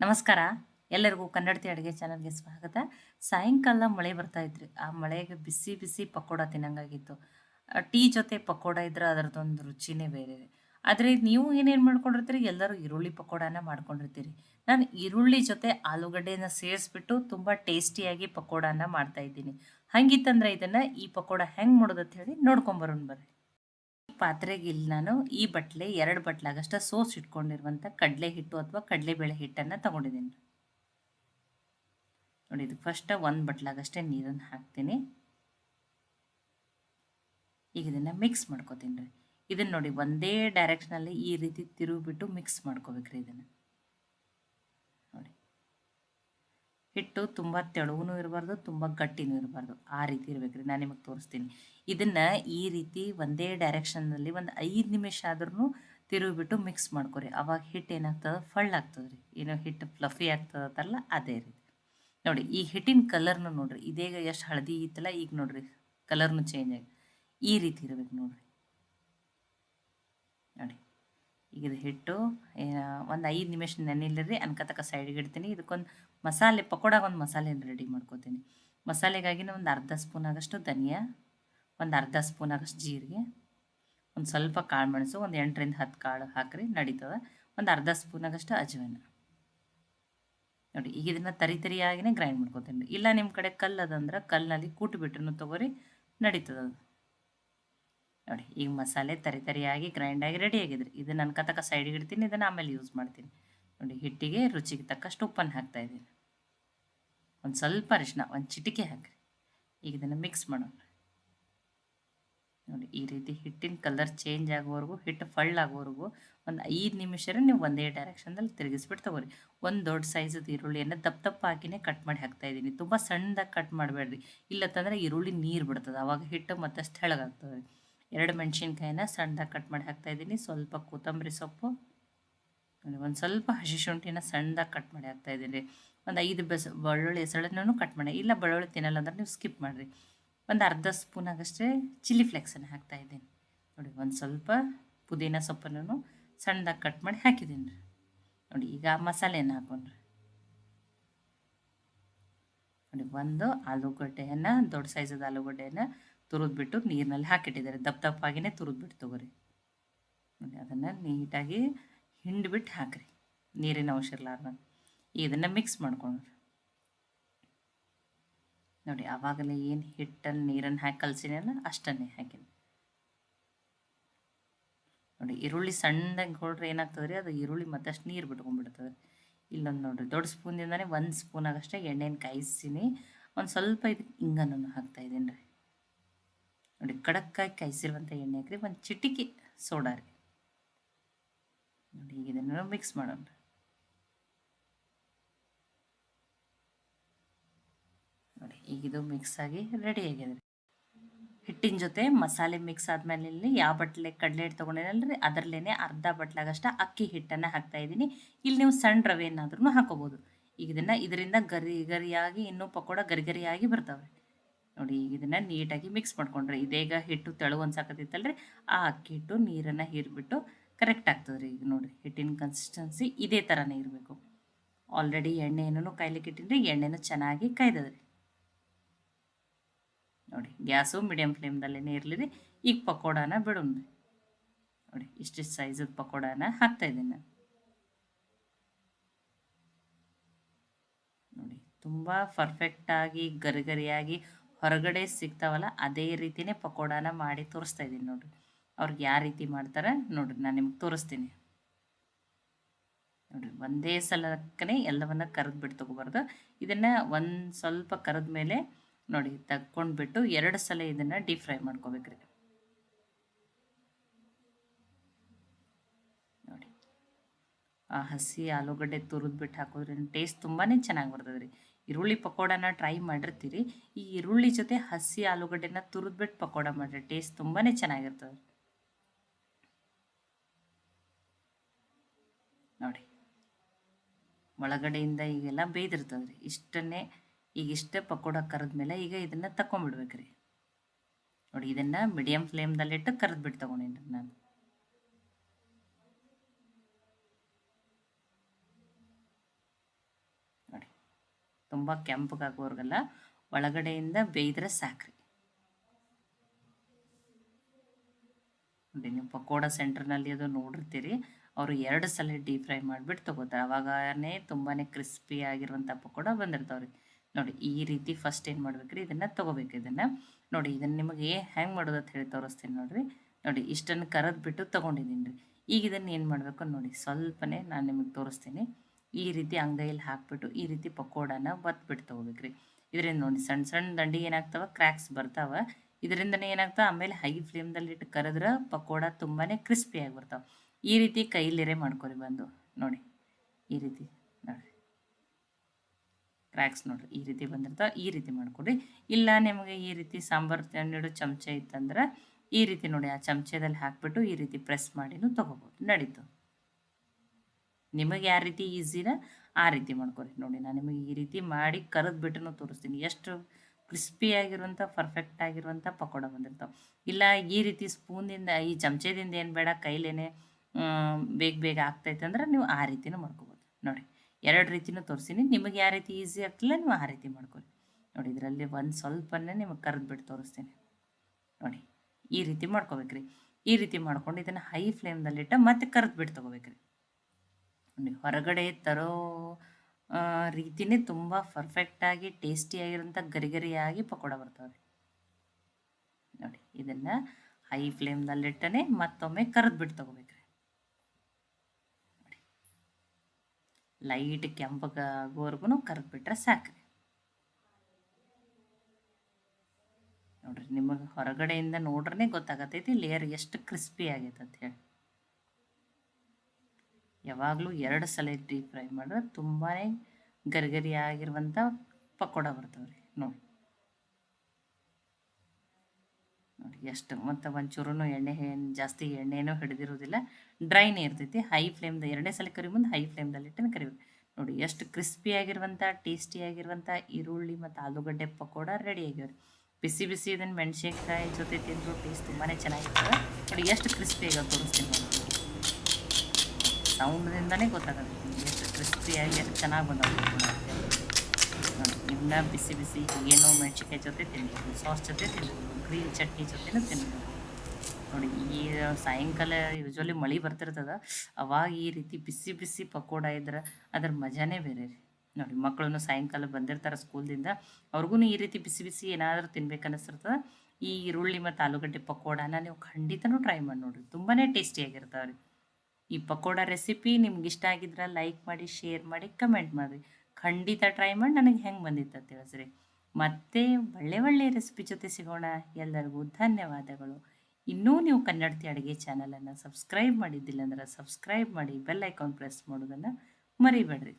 ನಮಸ್ಕಾರ. ಎಲ್ಲರಿಗೂ ಕನ್ನಡತಿ ಅಡುಗೆ ಚಾನಲ್ಗೆ ಸ್ವಾಗತ. ಸಾಯಂಕಾಲ ಮಳೆ ಬರ್ತಾ ಇದ್ರಿ ಆ ಮಳೆಗೆ ಬಿಸಿ ಬಿಸಿ ಪಕೋಡ ತಿನ್ನಂಗಾಗಿತ್ತು. ಟೀ ಜೊತೆ ಪಕೋಡ ಇದ್ರೆ ಅದರದೊಂದು ರುಚಿನೇ ಬೇರೆ. ಆದರೆ ನೀವು ಏನೇನು ಮಾಡ್ಕೊಂಡಿರ್ತೀರಿ? ಎಲ್ಲರೂ ಈರುಳ್ಳಿ ಪಕೋಡಾನ ಮಾಡ್ಕೊಂಡಿರ್ತೀರಿ. ನಾನು ಈರುಳ್ಳಿ ಜೊತೆ ಆಲೂಗಡ್ಡೆನ ಸೇರಿಸ್ಬಿಟ್ಟು ತುಂಬ ಟೇಸ್ಟಿಯಾಗಿ ಪಕೋಡಾನ ಮಾಡ್ತಾ ಇದ್ದೀನಿ. ಹಂಗಿತ್ತಂದ್ರೆ ಇದನ್ನು ಈ ಪಕೋಡ ಹೆಂಗೆ ಮಾಡೋದಂತ ಹೇಳಿ ನೋಡ್ಕೊಂಬರೋಣ ಬರ್ರಿ. ಪಾತ್ರೆಗೆ ಇಲ್ಲಿ ನಾನು ಈ ಬಟ್ಲೆ, ಎರಡು ಬಟ್ಲಾಗಷ್ಟ ಸೋಸ್ ಇಟ್ಕೊಂಡಿರುವಂಥ ಕಡಲೆ ಹಿಟ್ಟು ಅಥವಾ ಕಡಲೆಬೇಳೆ ಹಿಟ್ಟನ್ನು ತಗೊಂಡಿದ್ದೀನಿ. ನೋಡಿ, ಇದು ಫಸ್ಟ್ ಒಂದು ಬಟ್ಲಾಗಷ್ಟೇ ನೀರನ್ನು ಹಾಕ್ತೀನಿ. ಈಗ ಇದನ್ನು ಮಿಕ್ಸ್ ಮಾಡ್ಕೋತೀನಿ ರೀ. ಇದನ್ನು ನೋಡಿ ಒಂದೇ ಡೈರೆಕ್ಷನಲ್ಲಿ ಈ ರೀತಿ ತಿರುಗಿಬಿಟ್ಟು ಮಿಕ್ಸ್ ಮಾಡ್ಕೋಬೇಕ್ರಿ ಇದನ್ನು ನೋಡಿ ಹಿಟ್ಟು ತುಂಬ ತೆಳುವೂ ಇರಬಾರ್ದು, ತುಂಬ ಗಟ್ಟಿನೂ ಇರಬಾರ್ದು. ಆ ರೀತಿ ಇರಬೇಕ್ರಿ. ನಾನು ನಿಮಗೆ ತೋರಿಸ್ತೀನಿ. ಇದನ್ನು ಈ ರೀತಿ ಒಂದೇ ಡೈರೆಕ್ಷನ್ನಲ್ಲಿ ಒಂದು ಐದು ನಿಮಿಷ ಆದ್ರೂ ತಿರುಗಿಬಿಟ್ಟು ಮಿಕ್ಸ್ ಮಾಡ್ಕೊರಿ. ಅವಾಗ ಹಿಟ್ಟು ಏನಾಗ್ತದೆ? ಫಳ್ಳಾಗ್ತದೆ ರೀ ಏನೋ ಹಿಟ್ಟು ಫ್ಲಫಿ ಆಗ್ತದಲ್ಲ ಅದೇ ರೀತಿ. ನೋಡಿ, ಈ ಹಿಟ್ಟಿನ ಕಲರ್ನು ನೋಡ್ರಿ. ಇದೀಗ ಎಷ್ಟು ಹಳದಿ ಇತ್ತಲ್ಲ, ಈಗ ನೋಡ್ರಿ ಕಲರ್ನು ಚೇಂಜ್ ಆಗಿ. ಈ ರೀತಿ ಇರಬೇಕು ನೋಡ್ರಿ. ನೋಡಿ, ಈಗ ಇದು ಹಿಟ್ಟು ಒಂದು ಐದು ನಿಮಿಷ ನೆನಿಲ್ಲರಿ ಅನ್ಕತಕ್ಕ ಸೈಡ್ಗೆ ಇಡ್ತೀನಿ. ಇದಕ್ಕೊಂದು ಮಸಾಲೆ, ಪಕೋಡಾಗ ಒಂದು ಮಸಾಲೆ ರೆಡಿ ಮಾಡ್ಕೋತೀನಿ. ಮಸಾಲೆಗಾಗಿ ಒಂದು ಅರ್ಧ ಸ್ಪೂನ್ ಆಗಷ್ಟು ಧನಿಯಾ, ಒಂದು ಅರ್ಧ ಸ್ಪೂನ್ ಆಗಷ್ಟು ಜೀರಿಗೆ, ಒಂದು ಸ್ವಲ್ಪ ಕಾಳು ಮೆಣಸು ಒಂದು ಎಂಟರಿಂದ ಹತ್ತು ಕಾಳು ಹಾಕ್ರಿ, ನಡೀತದೆ. ಒಂದು ಅರ್ಧ ಸ್ಪೂನ್ ಆಗಷ್ಟು ಅಜ್ವಾನ. ನೋಡಿ, ಈಗ ಇದನ್ನು ತರಿ ತರಿಯಾಗಿನೇ ಗ್ರೈಂಡ್ ಮಾಡ್ಕೊತೀನಿ. ಇಲ್ಲ ನಿಮ್ಮ ಕಡೆ ಕಲ್ಲು ಅದಂದ್ರೆ ಕಲ್ಲಿನಲ್ಲಿ ಕೂಟು ತೊಗೊರಿ, ನಡೀತದ ಅದು. ನೋಡಿ, ಈಗ ಮಸಾಲೆ ತರಿ ತರಿಯಾಗಿ ಗ್ರೈಂಡಾಗಿ ರೆಡಿ ಆಗಿದ್ರಿ. ಇದು ನನ್ನ ಕತಕ ಸೈಡಿಗೆ ಇಡ್ತೀನಿ, ಇದನ್ನು ಆಮೇಲೆ ಯೂಸ್ ಮಾಡ್ತೀನಿ. ನೋಡಿ, ಹಿಟ್ಟಿಗೆ ರುಚಿಗೆ ತಕ್ಕಷ್ಟು ಉಪ್ಪನ್ನು ಹಾಕ್ತಾ ಇದ್ದೀನಿ. ಒಂದು ಸ್ವಲ್ಪ ಅರಿಶಿನ ಒಂದು ಚಿಟಿಕೆ ಹಾಕಿರಿ. ಈಗ ಇದನ್ನು ಮಿಕ್ಸ್ ಮಾಡೋಣ. ನೋಡಿ, ಈ ರೀತಿ ಹಿಟ್ಟಿನ ಕಲರ್ ಚೇಂಜ್ ಆಗೋವರೆಗೂ, ಹಿಟ್ಟು ಫಳ್ಳಾಗೋವರೆಗೂ ಒಂದು ಐದು ನಿಮಿಷ ನೀವು ಒಂದೇ ಡೈರೆಕ್ಷನ್ದಲ್ಲಿ ತಿರುಗಿಸ್ಬಿಟ್ಟು ತಗೋರಿ. ಒಂದು ದೊಡ್ಡ ಸೈಜದ ಈರುಳ್ಳಿಯನ್ನು ದಪ್ಪ ದಪ್ಪ ಹಾಕಿನೇ ಕಟ್ ಮಾಡಿ ಹಾಕ್ತಾ ಇದ್ದೀನಿ. ತುಂಬ ಸಣ್ಣದಾಗಿ ಕಟ್ ಮಾಡಬೇಡ್ರಿ. ಇಲ್ಲತ್ತಂದ್ರೆ ಈರುಳ್ಳಿ ನೀರು ಬಿಡ್ತದೆ. ಆವಾಗ ಹಿಟ್ಟು ಮತ್ತಷ್ಟು ಹೆಳಗಾಗ್ತದೆ ಎರಡು ಮೆಣಸಿನ್ಕಾಯಿನ ಸಣ್ಣದಾಗಿ ಕಟ್ ಮಾಡಿ ಹಾಕ್ತಾ ಇದ್ದೀನಿ. ಸ್ವಲ್ಪ ಕೊತ್ತಂಬರಿ ಸೊಪ್ಪು ಒಂದು ಸ್ವಲ್ಪ ಹಸಿ ಶುಂಠಿನ ಸಣ್ಣದಾಗಿ ಕಟ್ ಮಾಡಿ ಹಾಕ್ತಾ ಇದ್ದೀನಿ. ಒಂದು ಐದು ಬೆಸ್, ಬೆಳ್ಳುಳ್ಳಿ ಹೆಸಳನ್ನು ಕಟ್ ಮಾಡಿ, ಇಲ್ಲ ಬೆಳ್ಳುಳ್ಳಿ ತಿನ್ನಲ್ಲ ಅಂದ್ರೆ ನೀವು ಸ್ಕಿಪ್ ಮಾಡಿರಿ. ಒಂದು ಅರ್ಧ ಸ್ಪೂನ್ ಆಗಷ್ಟೇ ಚಿಲ್ಲಿ ಫ್ಲೆಕ್ಸನ್ನು ಹಾಕ್ತಾ ಇದ್ದೀನಿ. ನೋಡಿ, ಒಂದು ಸ್ವಲ್ಪ ಪುದೀನ ಸೊಪ್ಪನ್ನು ಸಣ್ಣದಾಗಿ ಕಟ್ ಮಾಡಿ ಹಾಕಿದ್ದೀನಿ ರೀ. ನೋಡಿ, ಈಗ ಮಸಾಲೆಯನ್ನು ಹಾಕೊಂಡ್ರಿ. ನೋಡಿ, ಒಂದು ಆಲೂಗಡ್ಡೆಯನ್ನು, ದೊಡ್ಡ ಸೈಜದ ಆಲೂಗಡ್ಡೆಯನ್ನು ತುರಿದ್ಬಿಟ್ಟು ನೀರಿನಲ್ಲಿ ಹಾಕಿಟ್ಟಿದ್ದಾರೆ. ದಪ್ಪ ದಪ್ಪಾಗಿನೇ ತುರಿದ್ಬಿಟ್ಟು ತೊಗೊರಿ. ನೋಡಿ, ಅದನ್ನು ನೀಟಾಗಿ ಹಿಂಡ್ಬಿಟ್ಟು ಹಾಕಿರಿ. ನೀರಿನ ಅಂಶ ಇರಲಾರ್ದಂಗೆ. ಇದನ್ನು ಮಿಕ್ಸ್ ಮಾಡ್ಕೊಂಡ್ರಿ. ನೋಡಿ ಆವಾಗಲೇ ಏನು ಹಿಟ್ಟನ್ನು ನೀರನ್ನು ಹಾಕಿ ಕಲಸಿನಲ್ಲ ಅಷ್ಟನ್ನೇ ಹಾಕಿನಿ. ನೋಡಿ, ಈರುಳ್ಳಿ ಸಣ್ಣದಾಗಿ ಹೊಡ್ರೆ ಏನಾಗ್ತದೆ ರೀ ಅದು ಈರುಳ್ಳಿ ಮತ್ತಷ್ಟು ನೀರು ಬಿಟ್ಕೊಂಡ್ಬಿಡ್ತದೆ ಇಲ್ಲೊಂದು ನೋಡಿರಿ, ದೊಡ್ಡ ಸ್ಪೂನಿಂದನೇ ಒಂದು ಸ್ಪೂನ್ ಆಗಷ್ಟೇ ಎಣ್ಣೆನ ಕಾಯಿಸ್ತೀನಿ. ಒಂದು ಸ್ವಲ್ಪ ಇದಕ್ಕೆ ಹಿಂಗನ್ನು ಹಾಕ್ತಾ ಇದ್ದೀನಿ ರೀ. ನೋಡಿ, ಕಡಕ್ಕಾಗಿ ಕಾಯಿಸಿರುವಂಥ ಎಣ್ಣೆ ಹಾಕ್ರಿ, ಒಂದು ಚಿಟಿಕೆ ಸೋಡಾ ರೀ. ನೋಡಿ ಈಗ ಇದನ್ನು ಮಿಕ್ಸ್ ಮಾಡೋಣ. ನೋಡಿ ಈಗ ಇದು ಮಿಕ್ಸ್ ಆಗಿ ರೆಡಿ ಆಗಿದೆ. ಹಿಟ್ಟಿನ ಜೊತೆ ಮಸಾಲೆ ಮಿಕ್ಸ್ ಆದಮೇಲೆ ಇಲ್ಲಿ ಯಾವ ಬಟ್ಲೆ ಕಡಲೆ ಹಿಟ್ಟು ತೊಗೊಂಡಿರಲ್ರಿ ಅದರಲ್ಲೇ ಅರ್ಧ ಬಟ್ಲಾಗಷ್ಟ ಅಕ್ಕಿ ಹಿಟ್ಟನ್ನು ಹಾಕ್ತಾ ಇದ್ದೀನಿ. ಇಲ್ಲಿ ನೀವು ಸಣ್ಣ ರವೆ ಏನಾದ್ರೂ ಹಾಕೋಬೋದು. ಈಗ ಇದನ್ನು ಇದರಿಂದ ಗರಿ ಗರಿಯಾಗಿ ಇನ್ನೂ ಪಕೋಡ ಗರಿ ಗರಿಯಾಗಿ ಬರ್ತಾವೆ. ನೋಡಿ, ಈಗ ಇದನ್ನು ನೀಟಾಗಿ ಮಿಕ್ಸ್ ಮಾಡ್ಕೊಂಡ್ರಿ. ಇದೇಗ ಹಿಟ್ಟು ತೆಳು ಅನ್ಸಾಕತ್ತಿತ್ತಲ್ರಿ ಆ ಅಕ್ಕಿ ಹಿಟ್ಟು ನೀರನ್ನು ಹೀರ್ಬಿಟ್ಟು ಕರೆಕ್ಟ್ ಆಗ್ತದೆ ರೀ. ಈಗ ನೋಡಿರಿ, ಹಿಟ್ಟಿನ ಕನ್ಸಿಸ್ಟೆನ್ಸಿ ಇದೇ ಥರನೇ ಇರಬೇಕು. ಆಲ್ರೆಡಿ ಎಣ್ಣೆಯನ್ನು ಕಾಯ್ಲಿಕ್ಕೆ ರೀ ಎಣ್ಣೆನೂ ಚೆನ್ನಾಗಿ ಕಾಯ್ದದ್ರಿ. ನೋಡಿ, ಗ್ಯಾಸು ಮೀಡಿಯಮ್ ಫ್ಲೇಮ್ದಲ್ಲೇ ಇರಲಿ ರೀ ಈಗ ಪಕೋಡಾನ ಬಿಡೋಣ ನೋಡಿ, ಇಷ್ಟಿಷ್ಟು ಸೈಜದ ಪಕೋಡಾನ ಹಾಕ್ತಾಯಿದ್ದೀನಿ ನಾನು. ನೋಡಿ, ತುಂಬ ಪರ್ಫೆಕ್ಟಾಗಿ ಗರಿಗರಿಯಾಗಿ ಹೊರಗಡೆ ಸಿಗ್ತಾವಲ್ಲ, ಅದೇ ರೀತಿನೇ ಪಕೋಡಾನ ಮಾಡಿ ತೋರಿಸ್ತಾ ಇದ್ದೀನಿ ನೋಡಿರಿ. ಅವ್ರಿಗೆ ಯಾವ ರೀತಿ ಮಾಡ್ತಾರೆ ನೋಡಿರಿ, ನಾನು ನಿಮ್ಗೆ ತೋರಿಸ್ತೀನಿ. ನೋಡಿರಿ, ಒಂದೇ ಸಲಕ್ಕನೇ ಎಲ್ಲವನ್ನ ಕರೆದು ಬಿಟ್ಟು ತೊಗೋಬಾರ್ದು. ಇದನ್ನು ಒಂದು ಸ್ವಲ್ಪ ಕರೆದ ಮೇಲೆ ನೋಡಿ, ತಕ್ಕೊಂಡ್ಬಿಟ್ಟು ಎರಡು ಸಲ ಇದನ್ನು ಡೀಪ್ ಫ್ರೈ ಮಾಡ್ಕೋಬೇಕ್ರಿ. ನೋಡಿ, ಆ ಹಸಿ ಆಲೂಗಡ್ಡೆ ತುರಿದ್ಬಿಟ್ಟು ಹಾಕೋದ್ರಿಂದ ಟೇಸ್ಟ್ ತುಂಬಾ ಚೆನ್ನಾಗಿ ಬರ್ತದೆ ರೀ ಈರುಳ್ಳಿ ಪಕೋಡನ ಟ್ರೈ ಮಾಡಿರ್ತೀರಿ. ಈ ಈರುಳ್ಳಿ ಜೊತೆ ಹಸಿ ಆಲೂಗಡ್ಡೆನ ತುರಿದ್ಬಿಟ್ಟು ಪಕೋಡ ಮಾಡಿರಿ ಟೇಸ್ಟ್ ತುಂಬಾ ಚೆನ್ನಾಗಿರ್ತದೆ ನೋಡಿ ಒಳಗಡೆಯಿಂದ ಈಗೆಲ್ಲ ಬೇಯ್ದಿರ್ತದೆ ರೀ ಇಷ್ಟನ್ನೇ ಈಗ ಇಷ್ಟೇ ಪಕೋಡ ಕರೆದ್ಮೇಲೆ ಈಗ ಇದನ್ನು ತಗೊಂಬಿಡ್ಬೇಕ್ರಿ ನೋಡಿ, ಇದನ್ನು ಮೀಡಿಯಮ್ ಫ್ಲೇಮ್ದಲ್ಲಿಟ್ಟು ಕರೆದ್ಬಿಟ್ಟು ರೀ ನಾನು. ನೋಡಿ, ತುಂಬ ಕೆಂಪಗಾಗೋರ್ಗೆಲ್ಲ ಒಳಗಡೆಯಿಂದ ಬೇಯ್ದ್ರೆ ಸಾಕ್ರಿ. ನೋಡಿ, ನೀವು ಪಕೋಡ ಸೆಂಟ್ರ್ನಲ್ಲಿ ಅದು ನೋಡಿರ್ತೀರಿ. ಅವರು ಎರಡು ಸಲ ಡೀಪ್ ಫ್ರೈ ಮಾಡಿಬಿಟ್ಟು ತೊಗೋತಾರೆ. ಅವಾಗನೇ ತುಂಬಾ ಕ್ರಿಸ್ಪಿ ಆಗಿರುವಂಥ ಪಕೋಡ ಬಂದಿರ್ತಾವ್ರಿ. ನೋಡಿ, ಈ ರೀತಿ ಫಸ್ಟ್ ಏನು ಮಾಡ್ಬೇಕ್ರಿ? ಇದನ್ನು ತೊಗೋಬೇಕು ಇದನ್ನು. ನೋಡಿ, ಇದನ್ನು ನಿಮಗೆ ಹೆಂಗೆ ಮಾಡೋದು ಅಂತ ಹೇಳಿ ತೋರಿಸ್ತೀನಿ ನೋಡಿರಿ. ನೋಡಿ, ಇಷ್ಟನ್ನು ಕರೆದು ಬಿಟ್ಟು ತೊಗೊಂಡಿದ್ದೀನಿ ರೀ ಈಗ ಇದನ್ನು ಏನು ಮಾಡಬೇಕು ನೋಡಿ, ಸ್ವಲ್ಪನೇ ನಾನು ನಿಮಗೆ ತೋರಿಸ್ತೀನಿ. ಈ ರೀತಿ ಅಂಗೈಯಲ್ಲಿ ಹಾಕ್ಬಿಟ್ಟು, ಈ ರೀತಿ ಪಕೋಡನ ಬತ್ಬಿಟ್ಟು ತೊಗೋಬೇಕ್ರಿ. ಇದರಿಂದ ನೋಡಿ ಸಣ್ಣ ಸಣ್ಣ ದಂಡಿ ಏನಾಗ್ತಾವೆ? ಕ್ರ್ಯಾಕ್ಸ್ ಬರ್ತಾವೆ. ಇದರಿಂದನೇ ಏನಾಗ್ತಾವೆ? ಆಮೇಲೆ ಹೈ ಫ್ಲೇಮ್ದಲ್ಲಿ ಇಟ್ಟು ಕರೆದ್ರೆ ಪಕೋಡ ತುಂಬಾ ಕ್ರಿಸ್ಪಿಯಾಗಿ ಬರ್ತಾವೆ. ಈ ರೀತಿ ಕೈಲಿರೆ ಮಾಡ್ಕೊರಿ ಬಂದು ನೋಡಿ, ಈ ರೀತಿ ನೋಡಿರಿ. ಕ್ರ್ಯಾಕ್ಸ್ ನೋಡಿರಿ, ಈ ರೀತಿ ಬಂದಿರ್ತಾವೆ ಈ ರೀತಿ ಮಾಡ್ಕೊಡಿ ಇಲ್ಲ ನಿಮಗೆ ಈ ರೀತಿ ಸಾಂಬಾರು ತಣ್ಣಿಡೋ ಚಮಚ ಇತ್ತಂದ್ರೆ ಈ ರೀತಿ ನೋಡಿ, ಆ ಚಮಚದಲ್ಲಿ ಹಾಕ್ಬಿಟ್ಟು ಈ ರೀತಿ ಪ್ರೆಸ್ ಮಾಡಿನೂ ತೊಗೋಬೋದು, ನಡೀತು. ನಿಮಗೆ ಯಾವ ರೀತಿ ಈಸಿನ ಆ ರೀತಿ ಮಾಡ್ಕೊರಿ ನೋಡಿ, ನಾನು ನಿಮಗೆ ಈ ರೀತಿ ಮಾಡಿ ಕರೆದು ಬಿಟ್ಟು ತೋರಿಸ್ತೀನಿ. ಎಷ್ಟು ಕ್ರಿಸ್ಪಿಯಾಗಿರುವಂಥ ಪರ್ಫೆಕ್ಟ್ ಆಗಿರುವಂಥ ಪಕೋಡ ಬಂದಿರ್ತಾವೆ. ಇಲ್ಲ ಈ ರೀತಿ ಸ್ಪೂನಿಂದ ಈ ಚಮಚದಿಂದ ಏನು ಬೇಡ, ಕೈಲೇನೆ ಬೇಗ ಬೇಗ ಆಗ್ತೈತೆ ಅಂದ್ರೆ ನೀವು ಆ ರೀತಿನೂ ಮಾಡ್ಕೋಬೋದು. ನೋಡಿ, ಎರಡು ರೀತಿನೂ ತೋರಿಸಿನಿ. ನಿಮಗೆ ಯಾವ ರೀತಿ ಈಸಿ ಆಗ್ತಿಲ್ಲ ನೀವು ಆ ರೀತಿ ಮಾಡ್ಕೊಳ್ಳಿ. ನೋಡಿ, ಇದರಲ್ಲಿ ಒಂದು ಸ್ವಲ್ಪನೇ ನಿಮಗೆ ಕರೆದ್ಬಿಟ್ಟು ತೋರಿಸ್ತೀನಿ. ನೋಡಿ, ಈ ರೀತಿ ಮಾಡ್ಕೋಬೇಕ್ರಿ. ಈ ರೀತಿ ಮಾಡ್ಕೊಂಡು ಇದನ್ನು ಹೈ ಫ್ಲೇಮ್ದಲ್ಲಿಟ್ಟ ಮತ್ತೆ ಕರೆದ್ಬಿಟ್ಟು ತೊಗೋಬೇಕ್ರಿ. ನೋಡಿ, ಹೊರಗಡೆ ತರೋ ರೀತಿನೇ ತುಂಬ ಪರ್ಫೆಕ್ಟಾಗಿ ಟೇಸ್ಟಿಯಾಗಿರೋಂಥ ಗರಿ ಗರಿಯಾಗಿ ಪಕೋಡ ಬರ್ತಾವೆ ನೋಡಿ, ಇದನ್ನು ಹೈ ಫ್ಲೇಮ್ದಲ್ಲಿಟ್ಟನೆ ಮತ್ತೊಮ್ಮೆ ಕರೆದ್ಬಿಟ್ಟು ತೊಗೋಬೇಕ್ರಿ ನೋಡಿ ಲೈಟ್ ಕೆಂಪಗಾಗೋವರೆಗೂ ಕರೆದ್ಬಿಟ್ರೆ ಸಾಕು ನೋಡ್ರಿ ನಿಮಗೆ ಹೊರಗಡೆಯಿಂದ ನೋಡ್ರೇ ಗೊತ್ತಾಗತ್ತೈತಿ ಲೇಯರ್ ಎಷ್ಟು ಕ್ರಿಸ್ಪಿ ಆಗೈತೆ ಅಂತ ಹೇಳಿ ಯಾವಾಗಲೂ ಎರಡು ಸಲ ಡೀಪ್ ಫ್ರೈ ಮಾಡಿದ್ರೆ ತುಂಬಾ ಗರಿಗರಿ ಆಗಿರುವಂಥ ಪಕೋಡ ಬರ್ತವೆ ರೀ ನೋಡಿ ನೋಡಿ ಎಷ್ಟು ಮತ್ತು ಒಂಚೂರು ಎಣ್ಣೆ ಜಾಸ್ತಿ ಎಣ್ಣೆನೂ ಹಿಡಿದಿರೋದಿಲ್ಲ ಡ್ರೈನೇ ಇರ್ತೈತಿ, ಹೈ ಫ್ಲೇಮ್ದ ಎರಡನೇ ಸಲ ಕರಿ ಮುಂದೆ ಹೈ ಫ್ಲೇಮ್ದಲ್ಲಿ ಇಟ್ಟು ಕರಿಬೇಕು. ನೋಡಿ, ಎಷ್ಟು ಕ್ರಿಸ್ಪಿ ಆಗಿರುವಂಥ ಟೇಸ್ಟಿ ಆಗಿರುವಂಥ ಈರುಳ್ಳಿ ಮತ್ತು ಆಲೂಗಡ್ಡೆ ಪಕೋಡ ರೆಡಿ ಆಗ್ಯಾವ ಬಿಸಿ ಬಿಸಿ ಇದನ್ನು ಮೆಣಸಿನ್ಕಾಯಿ ಜೊತೆ ತಿಂದರೂ ಟೇಸ್ಟ್ ತುಂಬಾ ಚೆನ್ನಾಗಿರ್ತದೆ. ನೋಡಿ, ಎಷ್ಟು ಕ್ರಿಸ್ಪಿ ಆಗಿ ತೋರಿಸ್ತೀನಿ ಸೌಂಡ್ದಿಂದನೇ ಗೊತ್ತಾಗುತ್ತೆ ಎಷ್ಟು ಕ್ರಿಸ್ಪಿಯಾಗಿ ಎಷ್ಟು ಚೆನ್ನಾಗಿ ಬಂದವು ನೋಡಿ ಇವನ್ನ ಬಿಸಿ ಬಿಸಿ ಏನೋ ಮೆಣಸಿಕಾಯಿ ಜೊತೆ ತಿನ್ನಬೇಕು ಸಾಸ್ ಜೊತೆ ತಿನ್ಬೋದು ಗ್ರೀನ್ ಚಟ್ನಿ ಜೊತೆನೂ ತಿನ್ಬೋದು ನೋಡಿ, ಈ ಸಾಯಂಕಾಲ ಯೂಶ್ವಲಿ ಮಳೆ ಬರ್ತಿರ್ತದ. ಅವಾಗ ಈ ರೀತಿ ಬಿಸಿ ಬಿಸಿ ಪಕೋಡ ಇದ್ರೆ ಅದ್ರ ಮಜಾನೇ ಬೇರೆ ರೀ. ನೋಡಿ ಮಕ್ಕಳನ್ನು ಸಾಯಂಕಾಲ ಬಂದಿರ್ತಾರೆ ಸ್ಕೂಲ್ದಿಂದ. ಅವ್ರಿಗೂ ಈ ರೀತಿ ಬಿಸಿ ಬಿಸಿ ಏನಾದರೂ ತಿನ್ಬೇಕು ಅನ್ನಿಸ್ತಿರ್ತದೆ ಈ ಈರುಳ್ಳಿ ಮತ್ತು ಆಲೂಗಡ್ಡೆ ಪಕೋಡಾನ ನೀವು ಖಂಡಿತನೂ ಟ್ರೈ ಮಾಡಿ ನೋಡಿರಿ. ತುಂಬಾ ಟೇಸ್ಟಿಯಾಗಿರ್ತಾವೆ ರೀ ಈ ಪಕೋಡ ರೆಸಿಪಿ ನಿಮ್ಗೆ ಇಷ್ಟ ಆಗಿದ್ರೆ ಲೈಕ್ ಮಾಡಿ ಶೇರ್ ಮಾಡಿ ಕಮೆಂಟ್ ಮಾಡಿರಿ. ಖಂಡಿತ ಟ್ರೈ ಮಾಡಿ, ನನಗೆ ಹೆಂಗೆ ಬಂದಿತ್ತು ತಿಳಿಸ್ರಿ. ಮತ್ತೆ ಒಳ್ಳೆ ಒಳ್ಳೆ ರೆಸಿಪಿ ಜೊತೆ ಸಿಗೋಣ. ಎಲ್ಲರಿಗೂ ಧನ್ಯವಾದಗಳು. ಇನ್ನೂ ನೀವು ಕನ್ನಡತಿ ಅಡುಗೆ ಚಾನಲನ್ನು ಸಬ್ಸ್ಕ್ರೈಬ್ ಮಾಡಿದ್ದಿಲ್ಲ ಅಂದ್ರೆ ಸಬ್ಸ್ಕ್ರೈಬ್ ಮಾಡಿ ಬೆಲ್ ಐಕಾನ್ ಪ್ರೆಸ್ ಮಾಡೋದನ್ನು ಮರಿಬೇಡ್ರಿ.